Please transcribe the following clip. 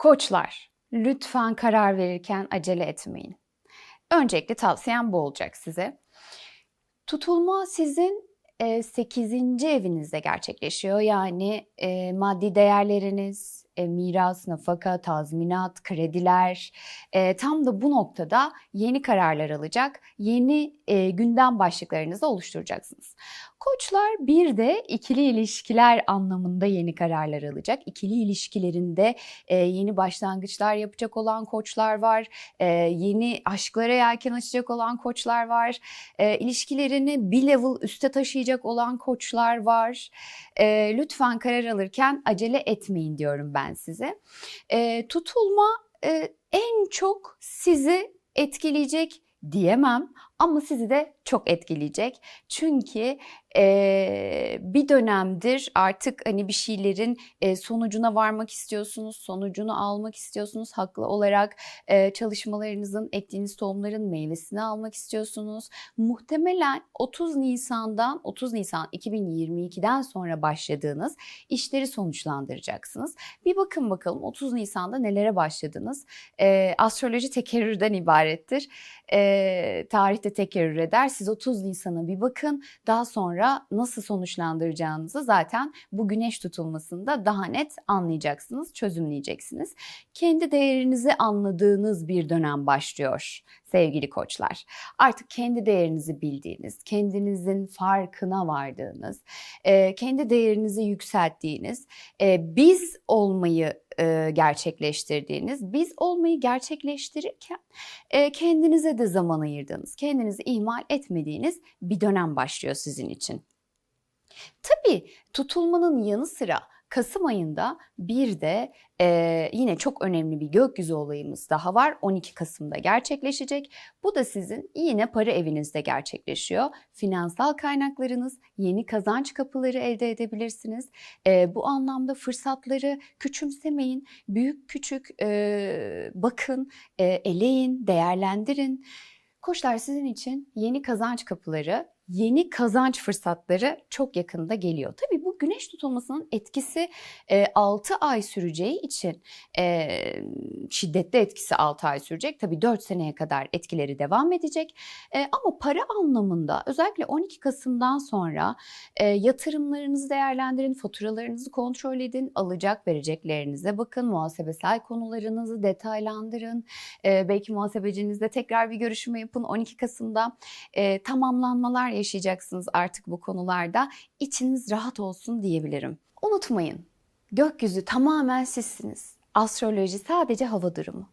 Koçlar, lütfen karar verirken acele etmeyin. Öncelikle tavsiyem bu olacak size. Tutulma sizin 8. evinizde gerçekleşiyor. Yani e, maddi değerleriniz, e, miras, nafaka, tazminat, krediler e, tam da bu noktada yeni kararlar alacak, yeni e, gündem başlıklarınızı oluşturacaksınız. Koçlar bir de ikili ilişkiler anlamında yeni kararlar alacak. İkili ilişkilerinde e, yeni başlangıçlar yapacak olan koçlar var. E, yeni aşklara yelken açacak olan koçlar var. E, ilişkilerini bir level üste taşıyacak olan koçlar var. E, lütfen karar alırken acele etmeyin diyorum ben size. E, tutulma e, en çok sizi etkileyecek diyemem ama sizi de çok etkileyecek. Çünkü e, bir dönemdir artık hani bir şeylerin e, sonucuna varmak istiyorsunuz, sonucunu almak istiyorsunuz haklı olarak e, çalışmalarınızın, ektiğiniz tohumların meyvesini almak istiyorsunuz. Muhtemelen 30 Nisan'dan 30 Nisan 2022'den sonra başladığınız işleri sonuçlandıracaksınız. Bir bakın bakalım 30 Nisan'da nelere başladınız? E, astroloji tekerrürden ibarettir. E, tarihte tekerrür eder. Siz 30 Nisan'a bir bakın. Daha sonra nasıl sonuçlandıracağınızı zaten bu güneş tutulmasında daha net anlayacaksınız, çözümleyeceksiniz. Kendi değerinizi anladığınız bir dönem başlıyor sevgili koçlar. Artık kendi değerinizi bildiğiniz, kendinizin farkına vardığınız, kendi değerinizi yükselttiğiniz, biz olmayı e, gerçekleştirdiğiniz, biz olmayı gerçekleştirirken e, kendinize de zaman ayırdığınız, kendinizi ihmal etmediğiniz bir dönem başlıyor sizin için. Tabii tutulmanın yanı sıra Kasım ayında bir de e, yine çok önemli bir gökyüzü olayımız daha var. 12 Kasım'da gerçekleşecek. Bu da sizin yine para evinizde gerçekleşiyor. Finansal kaynaklarınız, yeni kazanç kapıları elde edebilirsiniz. E, bu anlamda fırsatları küçümsemeyin. Büyük küçük e, bakın, e, eleyin, değerlendirin. Koçlar sizin için yeni kazanç kapıları, yeni kazanç fırsatları çok yakında geliyor. Tabii bu güneş tutulmasının etkisi e, 6 ay süreceği için e, şiddetli etkisi 6 ay sürecek. Tabii 4 seneye kadar etkileri devam edecek. E, ama para anlamında özellikle 12 Kasım'dan sonra e, yatırımlarınızı değerlendirin, faturalarınızı kontrol edin, alacak vereceklerinize bakın, muhasebesel konularınızı detaylandırın. E, belki muhasebecinizle tekrar bir görüşme yapın 12 Kasım'da. E, tamamlanmalar yaşayacaksınız artık bu konularda. İçiniz rahat olsun diyebilirim. Unutmayın, gökyüzü tamamen sizsiniz. Astroloji sadece hava durumu.